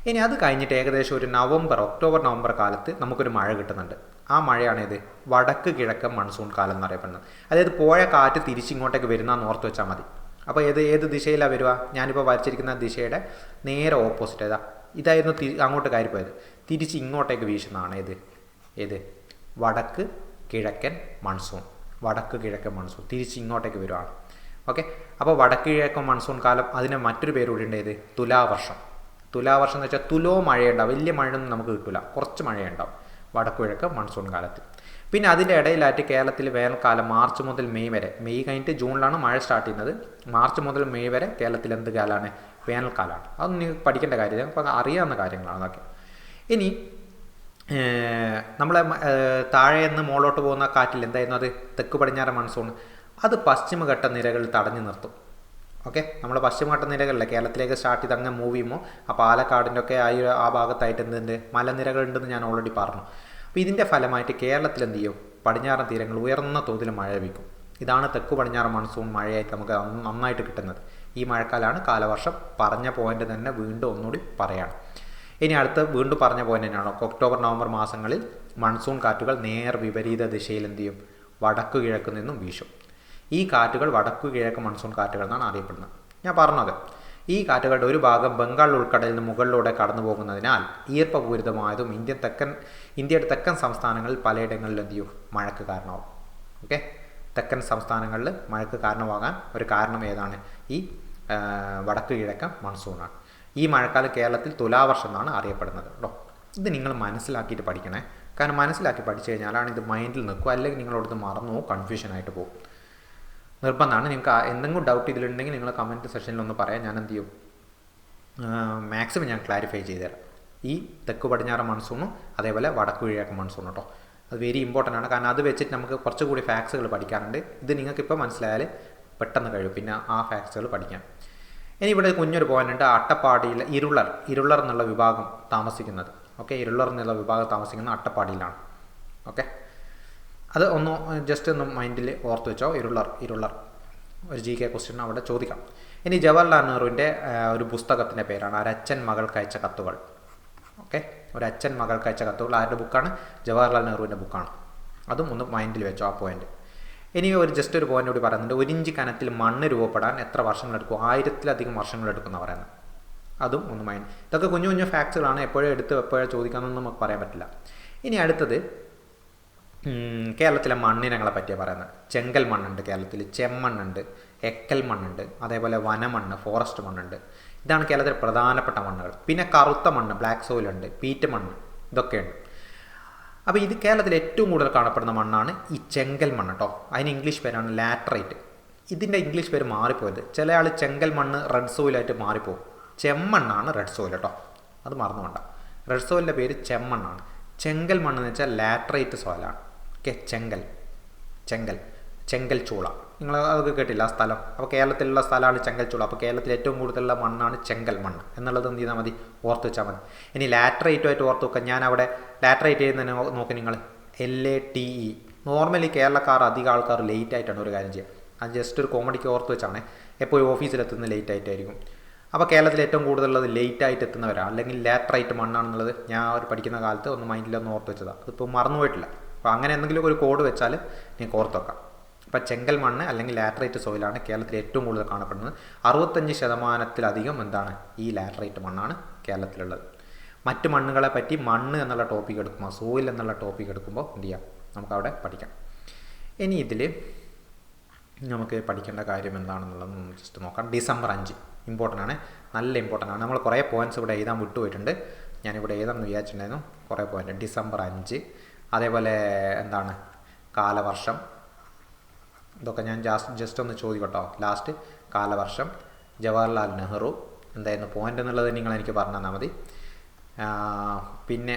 ഇനി അത് കഴിഞ്ഞിട്ട് ഏകദേശം ഒരു നവംബർ ഒക്ടോബർ നവംബർ കാലത്ത് നമുക്കൊരു മഴ കിട്ടുന്നുണ്ട്. ആ മഴയാണിത് വടക്ക് കിഴക്കൻ മൺസൂൺ കാലം എന്ന് അറിയപ്പെടുന്നത്. അതായത് പോയ കാറ്റ് തിരിച്ചിങ്ങോട്ടേക്ക് വരുന്നതെന്ന് ഓർത്ത് വെച്ചാൽ മതി. അപ്പോൾ ഏത് ഏത് ദിശയിലാണ് വരിക ഞാനിപ്പോൾ വരച്ചിരിക്കുന്ന ദിശയുടെ നേരെ ഓപ്പോസിറ്റ് ഏതാ? ഇതായിരുന്നു തിരി അങ്ങോട്ട് കയറിപ്പോയത്. തിരിച്ച് ഇങ്ങോട്ടേക്ക് വീശുന്നതാണ് ഏത്? ഏത്? വടക്ക് കിഴക്കൻ മൺസൂൺ വടക്ക് കിഴക്കൻ മൺസൂൺ തിരിച്ച് ഇങ്ങോട്ടേക്ക് വരുവാണ്. ഓക്കെ അപ്പോൾ വടക്ക് കിഴക്കൻ മൺസൂൺ കാലം അതിന് മറ്റൊരു പേര് കൂടി ഉണ്ട് ഏത്? തുലാവർഷം. തുലാവർഷം എന്ന് വെച്ചാൽ തുലോ മഴയുണ്ടാവും. വലിയ മഴയൊന്നും നമുക്ക് കിട്ടില്ല കുറച്ച് മഴയുണ്ടാവും വടക്കു കിഴക്ക് മൺസൂൺ കാലത്ത്. പിന്നെ അതിന്റെ ഇടയിലായിട്ട് കേരളത്തിൽ വേനൽക്കാലം മാർച്ച് മുതൽ മെയ് വരെ മെയ് കഴിഞ്ഞിട്ട് ജൂണിലാണ് മഴ സ്റ്റാർട്ട് ചെയ്യുന്നത്. മാർച്ച് മുതൽ മെയ് വരെ കേരളത്തിൽ എന്ത് കാലമാണ് വേനൽക്കാലമാണ് അതൊന്നും പഠിക്കേണ്ട കാര്യമില്ല. അപ്പോൾ അറിയാവുന്ന കാര്യങ്ങളാണ് അതൊക്കെ. ഇനി നമ്മളെ താഴെ നിന്ന് മുകളിലോട്ട് പോകുന്ന കാറ്റിൽ എന്തായിരുന്നു അത്? തെക്ക് പടിഞ്ഞാറ് മൺസൂൺ. അത് പശ്ചിമഘട്ട നിരകളിൽ തടഞ്ഞു നിർത്തും. ഓക്കെ? നമ്മൾ പശ്ചിമഘട്ട നിരകളിലെ കേരളത്തിലേക്ക് സ്റ്റാർട്ട് ചെയ്ത് അങ്ങനെ മൂവ് ചെയ്യുമ്പോൾ ആ പാലക്കാടിന്റെ ഒക്കെ ആ ആ ഭാഗത്തായിട്ട് എന്തുണ്ട്? മലനിരകളുണ്ടെന്ന് ഞാൻ ഓൾറെഡി പറഞ്ഞു. അപ്പോൾ ഇതിന്റെ ഫലമായിട്ട് കേരളത്തിൽ എന്ത് ചെയ്യും? പടിഞ്ഞാറൻ തീരങ്ങൾ ഉയർന്ന തോതിൽ മഴ ലഭിക്കും. ഇതാണ് തെക്ക് പടിഞ്ഞാറ് മൺസൂൺ മഴയായിട്ട് നമുക്ക് നന്നായിട്ട് കിട്ടുന്നത്. ഈ മഴക്കാലമാണ് കാലവർഷം പറഞ്ഞ പോയിന്റ് തന്നെ വീണ്ടും ഒന്നുകൂടി പറയാണ്. ഇനി അടുത്ത് വീണ്ടും പറഞ്ഞ പോയിന്റ് തന്നെയാണ്. ഒക്ടോബർ നവംബർ മാസങ്ങളിൽ മൺസൂൺ കാറ്റുകൾ നേർ വിപരീത ദിശയിൽ എന്ത് ചെയ്യും? വടക്കു കിഴക്ക് നിന്നും വീശും. ഈ കാറ്റുകൾ വടക്കു കിഴക്ക് മൺസൂൺ കാറ്റുകൾ എന്നാണ് അറിയപ്പെടുന്നത്. ഞാൻ പറഞ്ഞത്. ഈ കാറ്റുകളുടെ ഒരു ഭാഗം ബംഗാൾ ഉൾക്കടലിന് മുകളിലൂടെ കടന്നു പോകുന്നതിനാൽ ഈർപ്പപൂരിതമായതും ഇന്ത്യൻ തെക്കൻ ഇന്ത്യയുടെ തെക്കൻ സംസ്ഥാനങ്ങളിൽ പലയിടങ്ങളിൽ എന്ത് മഴക്ക് കാരണമാവും. ഓക്കെ തെക്കൻ സംസ്ഥാനങ്ങളിൽ മഴക്ക് കാരണമാകാൻ ഒരു കാരണം ഏതാണ്? ഈ വടക്ക് കിഴക്കൻ മൺസൂണാണ് ഈ മഴക്കാലം കേരളത്തിൽ തുലാവർഷം എന്നാണ് അറിയപ്പെടുന്നത് കേട്ടോ ഇത് നിങ്ങൾ മനസ്സിലാക്കിയിട്ട് പഠിക്കണേ. കാരണം മനസ്സിലാക്കി പഠിച്ചു കഴിഞ്ഞാലാണ് ഇത് മൈൻഡിൽ നിൽക്കുക. അല്ലെങ്കിൽ നിങ്ങളോടത്ത് മറന്നു കൺഫ്യൂഷനായിട്ട് പോകും നിർബന്ധമാണ്. നിങ്ങൾക്ക് എന്തെങ്കിലും ഡൗട്ട് ഇതിലുണ്ടെങ്കിൽ നിങ്ങൾ കമന്റ് സെക്ഷനിൽ ഒന്ന് പറയാം. ഞാൻ എന്ത് ചെയ്യും? മാക്സിമം ഞാൻ ക്ലാരിഫൈ ചെയ്തുതരാം. ഈ തെക്ക് പടിഞ്ഞാറ് മൺസൂണും അതേപോലെ വടക്ക് കിഴക്ക് മൺസൂൺ കേട്ടോ അത് വെരി ഇമ്പോർട്ടന്റ് ആണ്. കാരണം അത് വെച്ചിട്ട് നമുക്ക് കുറച്ചുകൂടി ഫാക്സുകൾ പഠിക്കാറുണ്ട് ഇത് നിങ്ങൾക്ക് ഇപ്പോൾ മനസ്സിലായാൽ പെട്ടെന്ന് കഴിയും. പിന്നെ ആ ഫാക്സുകൾ പഠിക്കാം. ഇനി ഇവിടെ കുഞ്ഞൊരു പോയിന്റ് ഉണ്ട്. അട്ടപ്പാടിയിൽ ഇരുളർ ഇരുളർ എന്നുള്ള വിഭാഗം താമസിക്കുന്നത്. ഓക്കെ ഇരുളർ എന്നുള്ള വിഭാഗം താമസിക്കുന്നത് അട്ടപ്പാടിയിലാണ്. ഓക്കെ അത് ഒന്ന് ജസ്റ്റ് ഒന്ന് മൈൻഡിൽ ഓർത്ത് വെച്ചോ ഇരുളർ ഇരുളർ. ഒരു ജി കെ ക്വസ്റ്റ്യൻ അവിടെ ചോദിക്കാം. ഇനി ജവഹർലാൽ നെഹ്റുവിന്റെ ഒരു പുസ്തകത്തിന്റെ പേരാണ് ഒരച്ഛൻ മകൾക്ക് അയച്ച കത്തുകൾ ഓക്കെ ഒരച്ഛൻ അച്ഛൻ മകൾക്ക് അയച്ച കത്തുകൾ ആരുടെ ബുക്കാണ് ജവഹർലാൽ നെഹ്റുവിന്റെ ബുക്കാണ് അതും ഒന്ന് മൈൻഡിൽ വെച്ചോ ആ പോയിന്റ് ഇനി ഒരു ജസ്റ്റ് ഒരു പോയിന്റ് കൂടി പറയുന്നുണ്ട്. ഒരു ഇഞ്ച് കനത്തിൽ മണ്ണ് രൂപപ്പെടാൻ എത്ര വർഷങ്ങളെടുക്കും ആയിരത്തിലധികം വർഷങ്ങളെടുക്കുന്ന പറയുന്നത്. അതും ഒന്ന് മൈൻഡ് ഇതൊക്കെ കുഞ്ഞു കുഞ്ഞു ഫാക്ട്സുകളാണ് എപ്പോഴും എടുത്ത് എപ്പോഴും ചോദിക്കാമെന്നൊന്നും നമുക്ക് പറയാൻ പറ്റില്ല. ഇനി അടുത്തത് കേരളത്തിലെ മണ്ണിനങ്ങളെ പറ്റിയാണ് പറയുന്നത്. ചെങ്കൽ മണ്ണുണ്ട് കേരളത്തിൽ ചെമ്മണ്ണുണ്ട് എക്കൽ മണ്ണുണ്ട് അതേപോലെ വനമണ്ണ് ഫോറസ്റ്റ് മണ്ണുണ്ട്. ഇതാണ് കേരളത്തിലെ പ്രധാനപ്പെട്ട മണ്ണുകൾ. പിന്നെ കറുത്ത മണ്ണ് ബ്ലാക്ക് സോയിൽ ഉണ്ട് പീറ്റ് മണ്ണ് ഇതൊക്കെയുണ്ട്. അപ്പോൾ ഇത് കേരളത്തിൽ ഏറ്റവും കൂടുതൽ കാണപ്പെടുന്ന മണ്ണാണ് ഈ ചെങ്കൽ മണ്ണ് കേട്ടോ അതിന് ഇംഗ്ലീഷ് പേരാണ് ലാറ്ററൈറ്റ്. ഇതിന്റെ ഇംഗ്ലീഷ് പേര് മാറിപ്പോയത്. ചില ആൾ ചെങ്കൽ മണ്ണ് റെഡ് സോയിലായിട്ട് മാറിപ്പോകും ചെമ്മണ്ണാണ് റെഡ് സോയിൽ കേട്ടോ അത് മറന്നു വേണ്ട റെഡ് സോയിലിന്റെ പേര് ചെമ്മണ്ണാണ്. ചെങ്കൽ മണ്ണ് എന്ന് വെച്ചാൽ ലാറ്ററൈറ്റ് സോയിലാണ്. ഓക്കെ ചെങ്കൽ ചെങ്കൽ ചെങ്കൽ ചൂള. നിങ്ങൾ അതൊക്കെ കേട്ടില്ല ആ സ്ഥലം? അപ്പോൾ കേരളത്തിലുള്ള സ്ഥലമാണ് ചെങ്കൽ ചൂള. അപ്പോൾ കേരളത്തിൽ ഏറ്റവും കൂടുതലുള്ള മണ്ണാണ് ചെങ്കൽ മണ്ണ്. എന്നുള്ളത് എന്ത് ചെയ്താൽ മതി? ഓർത്ത് വെച്ചാൽ മതി. ഇനി ലാറ്ററേറ്റുമായിട്ട് ഓർത്ത് വെക്കുക ഞാൻ അവിടെ ലാറ്ററേറ്റ് ചെയ്യുന്നതിന് നോക്കി നിങ്ങൾ. L A T E normally കേരളക്കാർ അധികം ആൾക്കാർ ലേറ്റ് ആയിട്ടാണ് ഒരു കാര്യം ചെയ്യുക. അത് ജസ്റ്റ് ഒരു കോമഡിക്ക് ഓർത്ത് വെച്ചാണ്. എപ്പോഴും ഓഫീസിലെത്തുന്നത് ലേറ്റ് ആയിട്ടായിരിക്കും. അപ്പോൾ കേരളത്തിൽ ഏറ്റവും കൂടുതലുള്ളത് ലേറ്റ് ആയിട്ട് എത്തുന്നവരാണ്. അല്ലെങ്കിൽ ലാറ്ററൈറ്റ് മണ്ണാണെന്നുള്ളത് ഞാൻ ഒരു പഠിക്കുന്ന കാലത്ത് ഒന്ന് മൈൻഡിലൊന്ന് ഓർത്ത് വെച്ചതാണ്. അതിപ്പോൾ മറന്നുപോയിട്ടില്ല. അപ്പോൾ അങ്ങനെ എന്തെങ്കിലും ഒരു കോഡ് വെച്ചാൽ കോർത്ത് വെക്കാം. അപ്പോൾ ചെങ്കൽ മണ്ണ് അല്ലെങ്കിൽ ലാറ്ററൈറ്റ് സോയിലാണ് കേരളത്തിൽ ഏറ്റവും കൂടുതൽ കാണപ്പെടുന്നത്. അറുപത്തഞ്ച് ശതമാനത്തിലധികം എന്താണ് ഈ ലാറ്ററൈറ്റ് മണ്ണാണ് കേരളത്തിലുള്ളത്. മറ്റ് മണ്ണുകളെ പറ്റി മണ്ണ് എന്നുള്ള ടോപ്പിക് എടുക്കുമ്പോൾ സോയിൽ എന്നുള്ള ടോപ്പിക് എടുക്കുമ്പോൾ എന്ത് ചെയ്യാം? നമുക്കവിടെ പഠിക്കാം. ഇനി ഇതിൽ നമുക്ക് പഠിക്കേണ്ട കാര്യം എന്താണെന്നുള്ളത് ജസ്റ്റ് നോക്കാം. ഡിസംബർ അഞ്ച്. ഇമ്പോർട്ടന്റ് ആണ്. നല്ല ഇമ്പോർട്ടന്റ് ആണ്. നമ്മൾ കുറേ പോയിന്റ്സ് ഇവിടെ എഴുതാൻ വിട്ടുപോയിട്ടുണ്ട്. ഞാനിവിടെ എഴുതാമെന്ന് വിചാരിച്ചിട്ടുണ്ടായിരുന്നു. കുറേ പോയിന്റ് ഡിസംബർ അഞ്ച്. അതേപോലെ എന്താണ്? കാലവർഷം. ഇതൊക്കെ ഞാൻ ജാസ്റ്റ് ജസ്റ്റ് ഒന്ന് ചോദിക്കട്ടോ. ലാസ്റ്റ് കാലവർഷം. ജവഹർലാൽ നെഹ്റു. എന്തായിരുന്നു പോയിന്റ് എന്നുള്ളത് നിങ്ങൾ എനിക്ക് പറഞ്ഞു തന്നാൽ മതി. പിന്നെ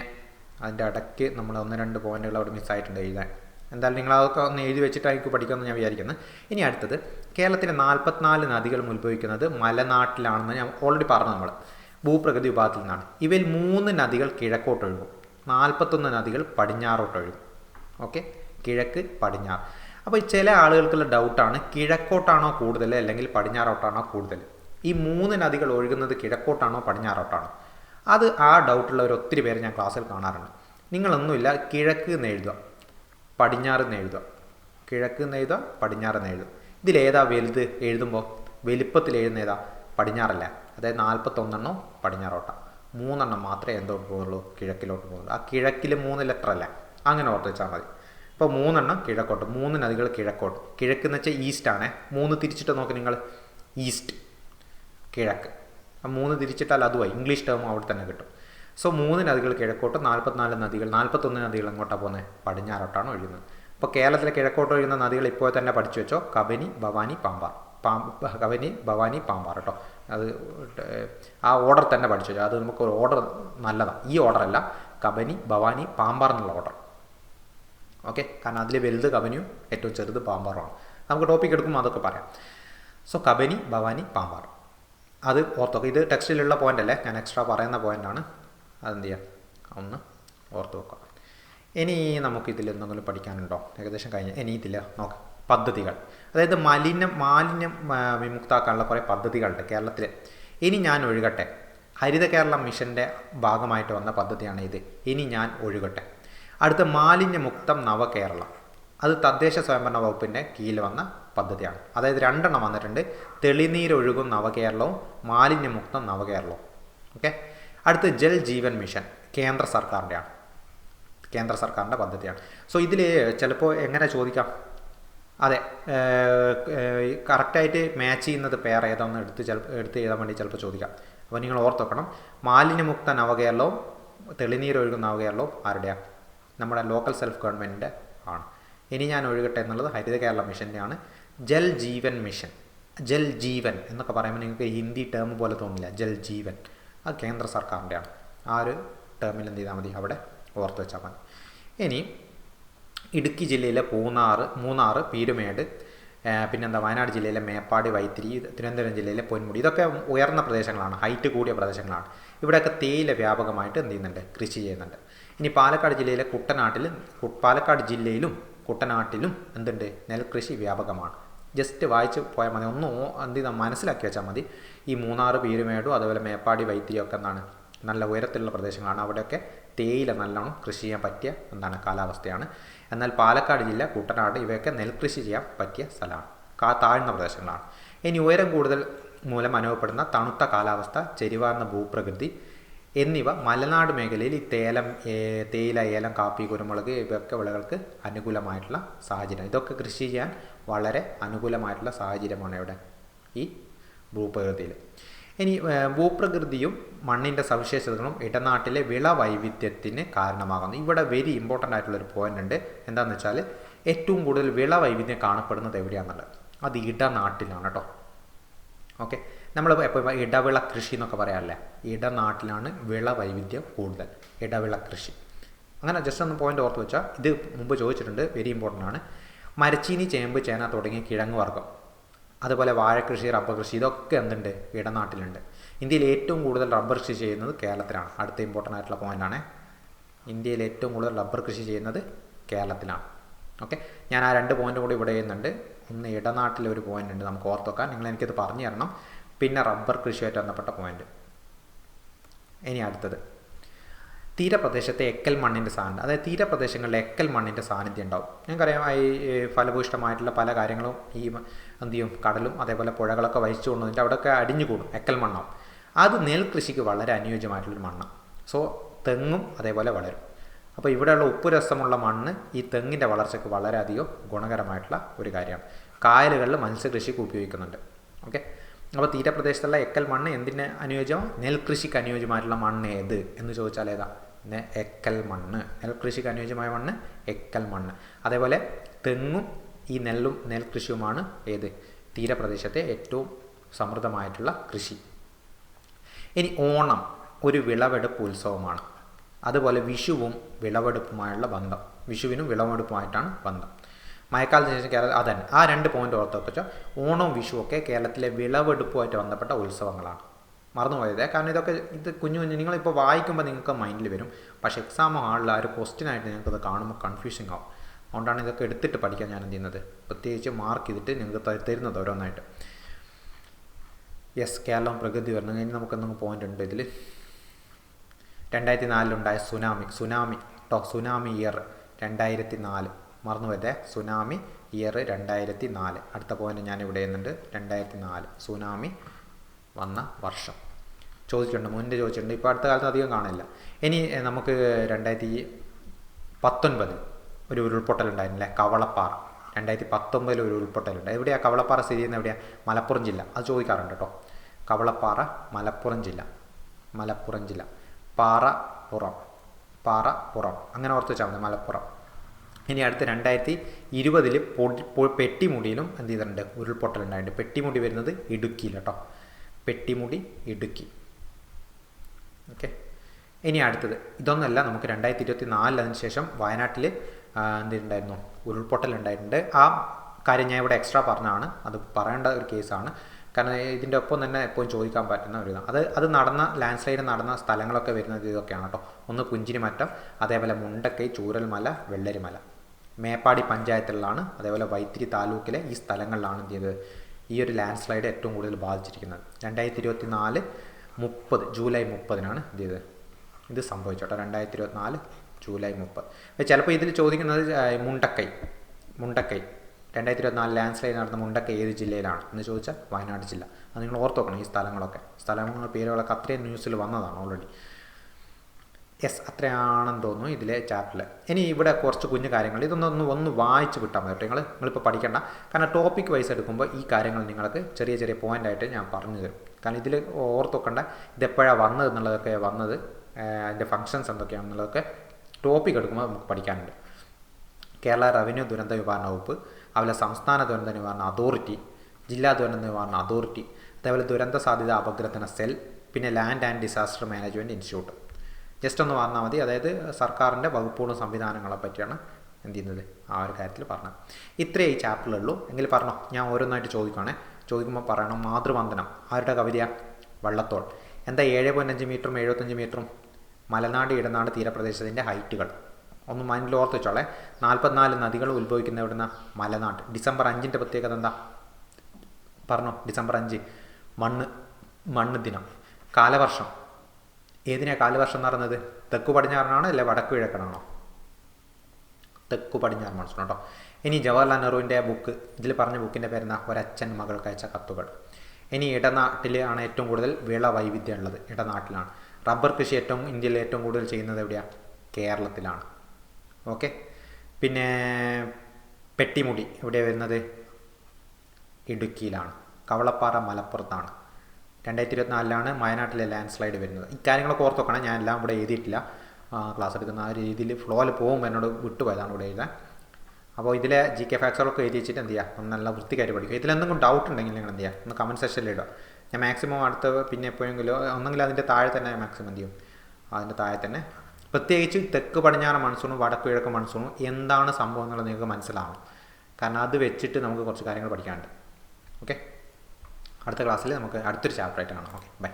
അതിന്റെ ഇടയ്ക്ക് നമ്മൾ ഒന്ന് രണ്ട് പോയിന്റുകൾ അവിടെ മിസ്സായിട്ടുണ്ട് എഴുതാൻ. എന്തായാലും നിങ്ങൾ അതൊക്കെ ഒന്ന് എഴുതി വെച്ചിട്ടായിരിക്കും പഠിക്കുമെന്ന് ഞാൻ വിചാരിക്കുന്നു. ഇനി അടുത്തത് കേരളത്തിലെ നാൽപ്പത്തിനാല് നദികൾ ഉത്ഭവിക്കുന്നത് മലനാട്ടിലാണെന്ന് ഞാൻ ഓൾറെഡി പറഞ്ഞു നമ്മൾ ഭൂപ്രകൃതി വിഭാഗത്തിൽ നിന്നാണ്. ഇവയിൽ മൂന്ന് നദികൾ കിഴക്കോട്ടൊഴുകും. നാൽപ്പത്തൊന്ന് നദികൾ പടിഞ്ഞാറോട്ടൊഴുകും. ഓക്കെ? കിഴക്ക് പടിഞ്ഞാറ്. അപ്പോൾ ചില ആളുകൾക്കുള്ള ഡൗട്ടാണ് കിഴക്കോട്ടാണോ കൂടുതൽ അല്ലെങ്കിൽ പടിഞ്ഞാറോട്ടാണോ കൂടുതൽ? ഈ മൂന്ന് നദികൾ ഒഴുകുന്നത് കിഴക്കോട്ടാണോ പടിഞ്ഞാറോട്ടാണോ? അത് ആ ഡൗട്ടുള്ളവർ ഒത്തിരി പേര് ഞാൻ ക്ലാസ്സിൽ കാണാറുണ്ട്. നിങ്ങളൊന്നുമില്ല കിഴക്ക് എന്ന് എഴുതുക പടിഞ്ഞാറ് എന്ന് എഴുതുക കിഴക്ക് എന്ന് എഴുതുക പടിഞ്ഞാറ് എന്ന് എഴുതുക. ഇതിലേതാ വലുത് എഴുതുമ്പോൾ? വലിപ്പത്തിൽ എഴുതുന്ന ഏതാ? പടിഞ്ഞാറല്ല? അതായത് നാൽപ്പത്തൊന്നെണ്ണോ പടിഞ്ഞാറോട്ടാണ് മൂന്നെണ്ണം മാത്രമേ എന്തോട്ട് പോകുള്ളൂ കിഴക്കിലോട്ട് പോകുള്ളൂ ആ കിഴക്കിൽ മൂന്ന് ലെറ്റർ അല്ല? അങ്ങനെ ഓർത്ത് വെച്ചാൽ മതി. ഇപ്പോൾ മൂന്നെണ്ണം കിഴക്കോട്ട് മൂന്ന് നദികൾ കിഴക്കോട്ട്. കിഴക്ക് എന്ന് വെച്ചാൽ ഈസ്റ്റ് ആണേ. മൂന്ന് തിരിച്ചിട്ട് നോക്ക് നിങ്ങൾ ഈസ്റ്റ് കിഴക്ക്. ആ മൂന്ന് തിരിച്ചിട്ടാൽ അതുമായി ഇംഗ്ലീഷ് ടേം അവിടെ തന്നെ കിട്ടും. സോ മൂന്ന് നദികൾ കിഴക്കോട്ട് നാൽപ്പത്തിനാല് നദികൾ നാൽപ്പത്തൊന്ന് നദികൾ എങ്ങോട്ടാണ് പോകുന്നത് പടിഞ്ഞാറോട്ടാണ് ഒഴുകുന്നത്. അപ്പോൾ കേരളത്തിലെ കിഴക്കോട്ട് ഒഴുകുന്ന നദികൾ ഇപ്പോൾ തന്നെ പഠിച്ചു വെച്ചോ. കബനി ഭവാനി പാമ്പാർ. പാമ്പ് കബനി ഭവാനി പാമ്പാർ കേട്ടോ. അത് ആ ഓർഡർ തന്നെ പഠിച്ചു അത് നമുക്ക് ഒരു ഓർഡർ നല്ലതാണ്. ഈ ഓർഡർ അല്ല കബനി ഭവാനി പാമ്പാർ എന്നുള്ള ഓർഡർ ഓക്കെ കാരണം അതിൽ വലുത് കബനിയും ഏറ്റവും ചെറുത് പാമ്പാറുമാണ് നമുക്ക് ടോപ്പിക് എടുക്കുമ്പോൾ അതൊക്കെ പറയാം. സോ കബനി ഭവാനി പാമ്പാർ. അത് ഓർത്തോക്കെ. ഇത് ടെക്സ്റ്റിലുള്ള പോയിന്റ് അല്ലേ? ഞാൻ എക്സ്ട്രാ പറയുന്ന പോയിന്റാണ് അതെന്ത് ചെയ്യാം? ഒന്ന് ഓർത്ത് വെക്കാം ഇനി നമുക്ക് ഇതിൽ എന്തെങ്കിലും പഠിക്കാനുണ്ടോ? ഏകദേശം കഴിഞ്ഞ. ഇനി ഇതില്ല നോക്കാം. പദ്ധതികൾ. അതായത് മലിനം മാലിന്യം വിമുക്താക്കാനുള്ള കുറേ പദ്ധതികളുണ്ട് കേരളത്തിൽ ഇനി ഞാൻ ഒഴുകട്ടെ. ഹരിത കേരളം മിഷന്റെ ഭാഗമായിട്ട് വന്ന പദ്ധതിയാണ് ഇത്. ഇനി ഞാൻ ഒഴുകട്ടെ. അടുത്ത മാലിന്യമുക്തം നവകേരളം അത് തദ്ദേശ സ്വയംഭരണ വകുപ്പിന്റെ കീഴിൽ വന്ന പദ്ധതിയാണ്. അതായത് രണ്ടെണ്ണം വന്നിട്ടുണ്ട്. തെളിനീരൊഴുകും നവകേരളവും മാലിന്യമുക്തം നവകേരളവും ഓക്കെ? അടുത്ത് ജൽ ജീവൻ മിഷൻ കേന്ദ്ര സർക്കാരിന്റെയാണ് കേന്ദ്ര സർക്കാരിന്റെ പദ്ധതിയാണ്. സോ ഇതിൽ ചിലപ്പോൾ എങ്ങനെ ചോദിക്കാം? അതെ കറക്റ്റായിട്ട് മാച്ച് ചെയ്യുന്നത് പേർ ഏതാണെന്ന് എടുത്ത് ചിലപ്പോൾ എടുത്ത് എഴുതാൻ വേണ്ടി ചിലപ്പോൾ ചോദിക്കാം. അപ്പോൾ നിങ്ങൾ ഓർത്തോക്കണം മാലിന്യമുക്ത നവകേരളവും തെളിനീരൊഴുകുന്ന നവകേരളവും ആരുടെയാണ് നമ്മുടെ ലോക്കൽ സെൽഫ് ഗവൺമെന്റിന്റെ ആണ്. ഇനി ഞാൻ ഒഴുകട്ടെ എന്നുള്ളത് ഹരിത കേരള മിഷന്റെ ആണ്. ജൽ ജീവൻ മിഷൻ. ജൽ ജീവൻ എന്നൊക്കെ പറയുമ്പോൾ നിങ്ങൾക്ക് ഹിന്ദി ടേം പോലെ തോന്നില്ല. ജൽ ജീവൻ. അത് കേന്ദ്ര സർക്കാരിന്റെയാണ് ആ ഒരു ടേമിൽ എന്ത് ചെയ്താൽ മതി? അവിടെ ഓർത്ത് വെച്ചാൽ മതി. ഇനി ഇടുക്കി ജില്ലയിലെ പൂന്നാർ മൂന്നാർ പീരുമേട് പിന്നെന്താ വയനാട് ജില്ലയിലെ മേപ്പാടി വൈത്തിരി തിരുവനന്തപുരം ജില്ലയിലെ പൊന്മുടി ഇതൊക്കെ ഉയർന്ന പ്രദേശങ്ങളാണ് ഹൈറ്റ് കൂടിയ പ്രദേശങ്ങളാണ്. ഇവിടെയൊക്കെ തേയില വ്യാപകമായിട്ട് എന്ത് ചെയ്യുന്നുണ്ട്? കൃഷി ചെയ്യുന്നുണ്ട്. ഇനി പാലക്കാട് ജില്ലയിലെ കുട്ടനാട്ടിൽ പാലക്കാട് ജില്ലയിലും കുട്ടനാട്ടിലും എന്തുണ്ട്? നെൽകൃഷി വ്യാപകമാണ്. ജസ്റ്റ് വായിച്ച് പോയാൽ മതി. ഒന്ന് എന്ത് ചെയ്താൽ മനസ്സിലാക്കി വെച്ചാൽ മതി. ഈ മൂന്നാർ പീരുമേടും അതുപോലെ മേപ്പാടി വൈത്തിരി ഒക്കെ എന്താണ്? നല്ല ഉയരത്തിലുള്ള പ്രദേശങ്ങളാണ്. അവിടെയൊക്കെ തേയില നല്ലോണം കൃഷി ചെയ്യാൻ പറ്റിയ എന്താണ്? കാലാവസ്ഥയാണ്. എന്നാൽ പാലക്കാട് ജില്ല കുട്ടനാട് ഇവയൊക്കെ നെൽകൃഷി ചെയ്യാൻ പറ്റിയ സ്ഥലമാണ്. കാ താഴ്ന്ന പ്രദേശങ്ങളാണ്. ഇനി ഉയരം കൂടുതൽ മൂലം അനുഭവപ്പെടുന്ന തണുത്ത കാലാവസ്ഥ ചെരിവാർന്ന ഭൂപ്രകൃതി എന്നിവ മലനാട് മേഖലയിൽ ഈ തേലം തേയില ഏലം കാപ്പി കുരുമുളക് ഇവയൊക്കെ വിളകൾക്ക് അനുകൂലമായിട്ടുള്ള സാഹചര്യം. ഇതൊക്കെ കൃഷി ചെയ്യാൻ വളരെ അനുകൂലമായിട്ടുള്ള സാഹചര്യമാണ് ഇവിടെ ഈ ഭൂപ്രകൃതിയിൽ. ഇനി ഭൂപ്രകൃതിയും മണ്ണിന്റെ സവിശേഷതകളും ഇടനാട്ടിലെ വിള വൈവിധ്യത്തിന് കാരണമാകുന്നു. ഇവിടെ വെരി ഇമ്പോർട്ടന്റ് ആയിട്ടുള്ള ഒരു പോയിന്റ് ഉണ്ട്. എന്താണെന്ന് വെച്ചാൽ ഏറ്റവും കൂടുതൽ വിള വൈവിധ്യം കാണപ്പെടുന്നത് എവിടെയാണെന്നുള്ളത് അത് ഇടനാട്ടിലാണ് കേട്ടോ ഓക്കെ നമ്മൾ ഇപ്പോൾ ഇടവിള കൃഷി എന്നൊക്കെ പറയാറില്ലേ? ഇടനാട്ടിലാണ് വിള വൈവിധ്യം കൂടുതൽ. ഇടവിള കൃഷി. അങ്ങനെ ജസ്റ്റ് ഒന്ന് പോയിന്റ് ഓർത്ത് വെച്ചാൽ ഇത് മുമ്പ് ചോദിച്ചിട്ടുണ്ട് വെരി ഇമ്പോർട്ടന്റ് ആണ്. മരച്ചീനി ചേമ്പ് ചേന തുടങ്ങിയ കിഴങ്ങ് വർഗം. അതുപോലെ വാഴക്കൃഷി റബ്ബർ കൃഷി ഇതൊക്കെ എന്തുണ്ട്? ഇടനാട്ടിലുണ്ട്. ഇന്ത്യയിൽ ഏറ്റവും കൂടുതൽ റബ്ബർ കൃഷി ചെയ്യുന്നത് കേരളത്തിലാണ്. അടുത്ത ഇമ്പോർട്ടന്റ് ആയിട്ടുള്ള പോയിന്റാണ് ഇന്ത്യയിൽ ഏറ്റവും കൂടുതൽ റബ്ബർ കൃഷി ചെയ്യുന്നത് കേരളത്തിലാണ്. ഓക്കെ ഞാൻ ആ രണ്ട് പോയിന്റ് കൂടി ഇവിടെ ചെയ്യുന്നുണ്ട്. ഒന്ന് ഇടനാട്ടിലെ ഒരു പോയിന്റ് ഉണ്ട്. നമുക്ക് ഓർത്ത് വെക്കാം. നിങ്ങൾ എനിക്കത് പറഞ്ഞു തരണം. പിന്നെ റബ്ബർ കൃഷിയുമായിട്ട് ബന്ധപ്പെട്ട പോയിന്റ് ഇനി അടുത്തത്. തീരപ്രദേശത്തെ എക്കൽ മണ്ണിന്റെ സാന്നിധ്യം അതായത് തീരപ്രദേശങ്ങളിലെ എക്കൽ മണ്ണിന്റെ സാന്നിധ്യം ഉണ്ടാവും. ഞങ്ങൾക്കറിയാം ഈ ഫലഭൂഷ്ടമായിട്ടുള്ള പല കാര്യങ്ങളും ഈ എന്ത് ചെയ്യും കടലും അതേപോലെ പുഴകളൊക്കെ വഹിച്ചു കൊണ്ടുവന്നിട്ട് അവിടെയൊക്കെ അടിഞ്ഞു കൂടും എക്കൽ മണ്ണാവും. അത് നെൽകൃഷിക്ക് വളരെ അനുയോജ്യമായിട്ടുള്ളൊരു മണ്ണാണ്. സോ തെങ്ങും അതേപോലെ വളരും. അപ്പോൾ ഇവിടെയുള്ള ഉപ്പുരസമുള്ള മണ്ണ് ഈ തെങ്ങിന്റെ വളർച്ചയ്ക്ക് വളരെയധികം ഗുണകരമായിട്ടുള്ള ഒരു കാര്യമാണ്. കായലുകളിൽ മത്സ്യകൃഷിക്ക് ഉപയോഗിക്കുന്നുണ്ട്. ഓക്കെ? അപ്പോൾ തീരപ്രദേശത്തുള്ള എക്കൽ മണ്ണ് എന്തിന് അനുയോജ്യം നെൽകൃഷിക്ക് അനുയോജ്യമായിട്ടുള്ള മണ്ണ് ഏത് എന്ന് ചോദിച്ചാൽ ഏതാ? നെ- എക്കൽ മണ്ണ്. നെൽകൃഷിക്ക് അനുയോജ്യമായ മണ്ണ് എക്കൽ മണ്ണ്. അതേപോലെ തെങ്ങും ഈ നെല്ലും നെൽകൃഷിയുമാണ് ഏത്? തീരപ്രദേശത്തെ ഏറ്റവും സമൃദ്ധമായിട്ടുള്ള കൃഷി. ഇനി ഓണം ഒരു വിളവെടുപ്പ് ഉത്സവമാണ്. അതുപോലെ വിഷുവും വിളവെടുപ്പുമായുള്ള ബന്ധം. വിഷുവിനും വിളവെടുപ്പുമായിട്ടാണ് ബന്ധം. മഴക്കാലത്തിന് ശേഷം കേരള അതന്നെ. ആ രണ്ട് പോയിന്റ് ഓർത്ത് വെച്ചാൽ ഓണവും വിഷുവൊക്കെ കേരളത്തിലെ വിളവെടുപ്പുമായിട്ട് ബന്ധപ്പെട്ട ഉത്സവങ്ങളാണ്. മറന്നുപോയത്. കാരണം ഇതൊക്കെ ഇത് കുഞ്ഞു കുഞ്ഞു നിങ്ങളിപ്പോൾ വായിക്കുമ്പോൾ നിങ്ങൾക്ക് മൈൻഡിൽ വരും. പക്ഷേ എക്സാം ഹാളിൽ ആ ഒരു ക്വസ്റ്റ്യൻ ആയിട്ട് നിങ്ങൾക്കത് കാണുമ്പോൾ കൺഫ്യൂസിങ് ആവും അതുകൊണ്ടാണ് ഇതൊക്കെ എടുത്തിട്ട് പഠിക്കാൻ ഞാൻ എന്ത് ചെയ്യുന്നത്? പ്രത്യേകിച്ച് മാർക്ക് ചെയ്തിട്ട് നിങ്ങൾക്ക് തരുന്നത് ഓരോന്നായിട്ട്. യെസ് കേരളം പ്രകൃതി വരണം. ഇനി നമുക്ക് എന്തെങ്കിലും പോയിന്റ് ഉണ്ട് ഇതിൽ രണ്ടായിരത്തി നാലിലുണ്ടായ സുനാമി സുനാമി കേട്ടോ സുനാമി ഇയർ രണ്ടായിരത്തി നാല് മറന്നു പോയതേ സുനാമി ഇയർ രണ്ടായിരത്തി നാല് അടുത്ത പോയിന്റ് ഞാൻ ഇവിടെ ചെയ്യുന്നുണ്ട്. രണ്ടായിരത്തി നാല് സുനാമി വന്ന വർഷം. ചോദിച്ചിട്ടുണ്ട് മുന്നേ ചോദിച്ചിട്ടുണ്ട്. ഇപ്പോൾ അടുത്ത കാലത്ത് അധികം കാണില്ല. ഇനി നമുക്ക് രണ്ടായിരത്തി പത്തൊൻപതിൽ ഒരു ഉരുൾപൊട്ടൽ ഉണ്ടായിരുന്നില്ലേ കവളപ്പാറ. രണ്ടായിരത്തി പത്തൊമ്പതിൽ ഒരു ഉരുൾപൊട്ടലുണ്ട് എവിടെയാണ് കവളപ്പാറ സ്ഥിതി ചെയ്യുന്നത്? എവിടെയാണ് മലപ്പുറം ജില്ല. അത് ചോദിക്കാറുണ്ട് കേട്ടോ. കവളപ്പാറ മലപ്പുറം ജില്ല. മലപ്പുറം ജില്ല. പാറ പുറം. പാറ പുറം. അങ്ങനെ ഓർത്ത് വെച്ചാൽ മതി മലപ്പുറം. ഇനി അടുത്ത് രണ്ടായിരത്തി ഇരുപതിൽ പൊടി പെട്ടിമുടിയിലും എന്ത് ചെയ്തിട്ടുണ്ട്? ഉരുൾപൊട്ടലുണ്ടായിട്ടുണ്ട്. പെട്ടിമുടി വരുന്നത് ഇടുക്കിയിൽ കേട്ടോ. പെട്ടിമുടി ഇടുക്കി. ഓക്കെ ഇനി അടുത്തത്. ഇതൊന്നല്ല നമുക്ക് രണ്ടായിരത്തി ഇരുപത്തി നാലിൽ അതിന് ശേഷം വയനാട്ടിൽ എന്തുണ്ടായിരുന്നു? ഉരുൾപൊട്ടൽ ഉണ്ടായിട്ടുണ്ട്. ആ കാര്യം ഞാൻ ഇവിടെ എക്സ്ട്രാ പറഞ്ഞതാണ്. അത് പറയേണ്ട ഒരു കേസാണ്. കാരണം ഇതിന്റെ ഒപ്പം തന്നെ എപ്പോഴും ചോദിക്കാൻ പറ്റുന്ന ഒരു ഇതാണ്. അത് അത് നടന്ന ലാൻഡ് സ്ലൈഡ് നടന്ന സ്ഥലങ്ങളൊക്കെ വരുന്നത് ഇതൊക്കെയാണ് കേട്ടോ. ഒന്ന് പുഞ്ചിരിമറ്റം അതേപോലെ മുണ്ടക്കൈ ചൂരൽമല വെള്ളരിമല. മേപ്പാടി പഞ്ചായത്തിലാണ് അതേപോലെ വൈത്തിരി താലൂക്കിലെ ഈ സ്ഥലങ്ങളിലാണ് എന്ത് ചെയ്തത്? ഈ ഒരു ലാൻഡ് സ്ലൈഡ് ഏറ്റവും കൂടുതൽ ബാധിച്ചിരിക്കുന്നത്. രണ്ടായിരത്തി ഇരുപത്തി നാല് മുപ്പത് ജൂലൈ മുപ്പതിനാണ് ഇത് ചെയ്തത്. ഇത് സംഭവിച്ചോട്ടെ രണ്ടായിരത്തി ഇരുപത്തിനാല് ജൂലൈ മുപ്പത്. ചിലപ്പോൾ ഇതിൽ ചോദിക്കുന്നത് മുണ്ടക്കൈ മുണ്ടക്കൈ. രണ്ടായിരത്തി ഇരുപത്തിനാല് ലാൻഡ് സ്ലൈഡ് നടന്ന മുണ്ടക്കൈ ഏത് ജില്ലയിലാണ്? എന്ന് ചോദിച്ചാൽ വയനാട് ജില്ല. അത് നിങ്ങൾ ഓർത്ത് ഈ സ്ഥലങ്ങളൊക്കെ. സ്ഥലങ്ങളുടെ പേരുകളൊക്കെ അത്രയും ന്യൂസിൽ വന്നതാണ് ഓൾറെഡി യെസ് അത്രയാണെന്ന് തോന്നുന്നു ഇതിലെ ചാപ്റ്ററിൽ ഇനി ഇവിടെ കുറച്ച് കുഞ്ഞു കാര്യങ്ങൾ. ഇതൊന്നൊന്ന് ഒന്ന് വായിച്ച് വിട്ടാൽ മതി നിങ്ങൾ നിങ്ങളിപ്പോൾ പഠിക്കേണ്ട. കാരണം ടോപ്പിക് വൈസ് എടുക്കുമ്പോൾ ഈ കാര്യങ്ങൾ നിങ്ങൾക്ക് ചെറിയ ചെറിയ പോയിന്റ് ആയിട്ട് ഞാൻ പറഞ്ഞു തരും. കാരണം ഇതിൽ ഓർത്ത് ഇത് ഇതെപ്പോഴാണ് വന്നത് എന്നുള്ളതൊക്കെ വന്നത് അതിന്റെ ഫങ്ഷൻസ് എന്തൊക്കെയാണെന്നുള്ളതൊക്കെ ടോപ്പിക് എടുക്കുമ്പോൾ നമുക്ക് പഠിക്കാനുണ്ട്. കേരള റവന്യൂ ദുരന്ത നിവാരണ വകുപ്പ് അതുപോലെ സംസ്ഥാന ദുരന്ത നിവാരണ അതോറിറ്റി ജില്ലാ ദുരന്ത നിവാരണ അതോറിറ്റി അതേപോലെ ദുരന്ത സാധ്യത അപഗ്രഥന സെൽ പിന്നെ land and disaster management institute just ഒന്ന് പറഞ്ഞാൽ മതി. അതായത് സർക്കാരിന്റെ വകുപ്പുകളും സംവിധാനങ്ങളെ പറ്റിയാണ് എന്ത് ചെയ്യുന്നത്? ആ ഒരു കാര്യത്തിൽ പറഞ്ഞത്. ഇത്രയേ ഈ ചാപ്റ്ററിലുള്ളൂ എങ്കിൽ പറഞ്ഞോ? ഞാൻ ഓരോന്നായിട്ട് ചോദിക്കുകയാണേ ചോദിക്കുമ്പോൾ പറയണം മാതൃവന്ദനം. ആരുടെ കവിതയാണ് വള്ളത്തോൾ. എന്താ ഏഴ് പോയിന്റ് അഞ്ച് മീറ്ററും എഴുപത്തഞ്ച് മീറ്ററും മലനാട് ഇടനാട് തീരപ്രദേശത്തിന്റെ ഹൈറ്റുകൾ? ഒന്ന് മൈൻഡിൽ ഓർത്ത് വെച്ചോളെ. നാൽപ്പത്തിനാല് നദികൾ ഉത്ഭവിക്കുന്ന ഇവിടുന്ന മലനാട്. ഡിസംബർ അഞ്ചിന്റെ പ്രത്യേകത എന്താ? പറഞ്ഞോ? ഡിസംബർ അഞ്ച്. മണ്ണ് മണ്ണ് ദിനം. കാലവർഷം. ഏതിനാണ് കാലവർഷം നടന്നത്? തെക്കു പടിഞ്ഞാറിനാണോ അല്ലെ വടക്കു കിഴക്കനാണോ? തെക്കു പടിഞ്ഞാറ് മൺസൂൺ കേട്ടോ ഇനി ജവഹർലാൽ നെഹ്റുവിന്റെ ബുക്ക് ഇതിൽ പറഞ്ഞ ബുക്കിന്റെ പേരുന്ന ഒരച്ഛൻ മകൾക്ക് അയച്ച കത്തുകൾ. ഇനി ഇടനാട്ടിൽ ആണ് ഏറ്റവും കൂടുതൽ വിള വൈവിധ്യം ഉള്ളത്. ഇടനാട്ടിലാണ്. റബ്ബർ കൃഷി ഏറ്റവും ഇന്ത്യയിൽ ഏറ്റവും കൂടുതൽ ചെയ്യുന്നത് എവിടെയാണ് കേരളത്തിലാണ്. ഓക്കെ? പിന്നെ പെട്ടിമുടി എവിടെ വരുന്നത്? ഇടുക്കിയിലാണ്. കവളപ്പാറ മലപ്പുറത്താണ്. രണ്ടായിരത്തി ഇരുപത്തിനാലിലാണ് വയനാട്ടിലെ ലാൻഡ് സ്ലൈഡ് വരുന്നത്. ഇക്കാര്യങ്ങളൊക്കെ ഓർത്ത് വെക്കണം. ഞാൻ എല്ലാം ഇവിടെ എഴുതിയിട്ടില്ല. ക്ലാസ് എടുക്കുന്ന ആ രീതിയിൽ ഫ്ലോയിൽ പോകുമ്പോൾ എന്നോട് വിട്ടുപോയതാണ് ഇവിടെ എഴുതാൻ. അപ്പോൾ ഇതിലെ ജി കെ ഫാക്സുകളൊക്കെ എഴുതി വെച്ചിട്ട് എന്ത് ചെയ്യുക ഒന്ന് നല്ല വൃത്തിക്കായിട്ട് പഠിക്കുക ഇതിലെന്തെങ്കിലും ഡൗട്ട് ഉണ്ടെങ്കിൽ നിങ്ങൾ എന്ത് ചെയ്യുക ഒന്ന് കമന്റ് സെക്ഷനിൽ ഇടുക. ഞാൻ മാക്സിമം അടുത്ത പിന്നെ എപ്പോഴെങ്കിലും ഒന്നെങ്കിൽ അതിന്റെ താഴെ തന്നെ മാക്സിമം എന്ത് ചെയ്യും? അതിന്റെ താഴെ തന്നെ. പ്രത്യേകിച്ച് തെക്ക് പടിഞ്ഞാറ് മൺസൂണും വടക്ക് കിഴക്ക് മൺസൂണും എന്താണ് സംഭവം എന്നുള്ളത് നിങ്ങൾക്ക് മനസ്സിലാവണം. കാരണം അത് വെച്ചിട്ട് നമുക്ക് കുറച്ച് കാര്യങ്ങൾ പഠിക്കാനുണ്ട്. ഓക്കെ അടുത്ത ക്ലാസ്സിൽ നമുക്ക് അടുത്തൊരു ചാപ്റ്റർ ആയിട്ട് കാണാം. Okay bye